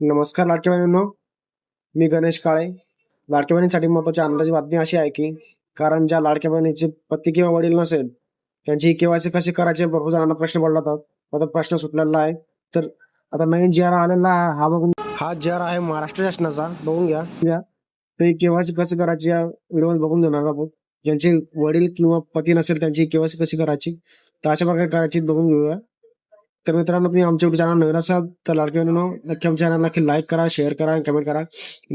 नमस्कार लाडक्या मी गणेश काळे. लाडक्या बहिणीसाठी महत्वाची आनंदाची बातमी अशी आहे की कारण ज्या लाडक्या बहिणीचे पती किंवा वडील नसेल त्यांची केवायसी कशी करायची भरपूर जणांना प्रश्न पडला होता. आता प्रश्न सुटलेला आहे. तर आता नवीन जी आर आलेला आहे, हा बघून हा जी आर आहे महाराष्ट्र शासनाचा. बघून घ्या. ते केवायसी कशी करायची या व्हिडिओ बघून देणार आहोत. ज्यांचे वडील किंवा पती नसेल त्यांची केवायसी कशी करायची? तर अशा प्रकारे करायची बघून घेऊया. तर मित्रांनो तुम्ही आमच्या युट्यूब चॅनल नवीन असाल तर लाडक्या बहिणींनो नक्की आमच्या चॅनल नक्की लाईक करा शेअर करा आणि कमेंट करा.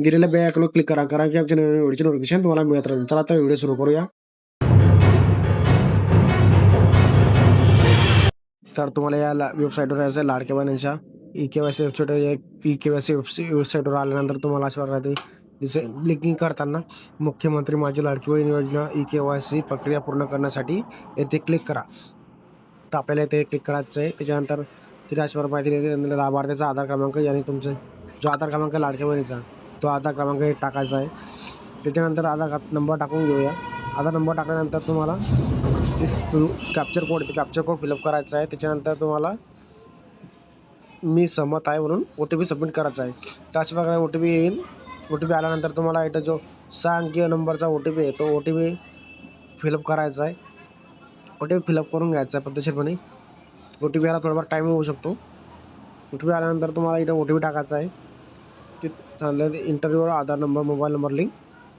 दिलेल्या बे आयकॉनवर क्लिक करा कारण की आमच्या नवीन व्हिडिओचे नोटिफिकेशन तुम्हाला मिळत राहील. चला तर व्हिडिओ सुरू करूया. तर तुम्हाला या वेबसाईटवर यायचं आहे लाडक्या बहिणींच्या. E K Y C website E K Y C वेबसाईटवर आल्यानंतर तुम्हाला अशा प्रकारे दिसे लिंकिंग करताना मुख्यमंत्री माझी लाडकी बहीण योजना ई के वाय सी प्रक्रिया पूर्ण करण्यासाठी येथे क्लिक करा. तर आपल्याला इथे क्लिक करायचं आहे. त्याच्यानंतर तिथे माहिती दिली लाभार्थ्याचा आधार क्रमांक आणि तुमचं जो आधार क्रमांक लाडक्या बहिणीचा तो आधार क्रमांक टाकायचा आहे. त्याच्यानंतर आधार नंबर टाकून घेऊया. आधार नंबर टाकल्यानंतर तुम्हाला capture code capture code fill up करायचा आहे. त्याच्यानंतर तुम्हाला मी सहमत आहे म्हणून ओ टी पी सबमिट करायचा आहे. त्याचप्रकारे ओ टी पी येईल. ओ टी पी आल्यानंतर तुम्हाला इथं जो सहा अंकीय नंबरचा ओ टी पी आहे तो ओ टी पी फिलअप करायचा आहे. ओ टी पी फिलअप करून घ्यायचा आहे पद्धतशीरपणे ओ टी पी यायला थोडाफार टाईम होऊ शकतो. ओ टी पी आल्यानंतर तुम्हाला इथं ओ टी पी टाकायचा आहे. ते चांगलं interviewer Aadhaar number mobile number link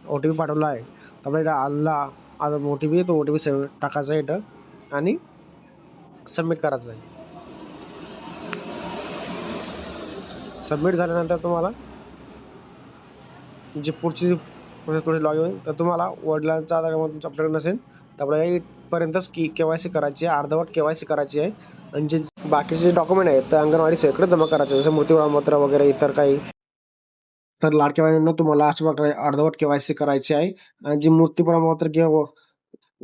O T P पाठवला आहे. त्यामुळे इथं आला आता ओ टी पी तो ओ टी पी सेव टाकायचा आहे इथं आणि सबमिट करायचं आहे. सबमिट झाल्यानंतर तुम्हाला जी पुढची प्रोसेस थोडी लॉग होईल तर तुम्हाला वडिलांचा आधार क्रमांक तुमचा आपल्याकडे नसेल तर आपल्याला इथपर्यंतच की के वाय सी करायची आहे अर्धवट के वाय सी करायची आहे. आणि जे बाकीचे डॉक्युमेंट आहेत ते अंगणवाडी सेवेकडे जमा करायचे जसं मृत्यू प्रमाणपत्र वगैरे इतर काही. तर लाडक्या बहिणींनो तुम्हाला अशा प्रकारे अर्धवट के वाय सी करायची आहे. आणि जी मृत्यू प्रमाणपत्र किंवा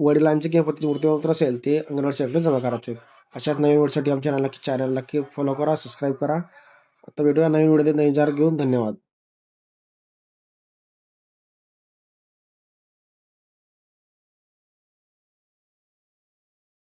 वडिलांचे किंवा पतीचे मृत्यू प्रमाणपत्र असेल ते अंगणवाडी सेवेकडे जमा करायचे अशाच नवीन व्हिडिओसाठी आमच्या चॅनल नक्की चॅनल नक्की फॉलो करा सबस्क्राईब करा. आता भेटूया नवीन व्हिडिओ नवीन जार घेऊन. धन्यवाद.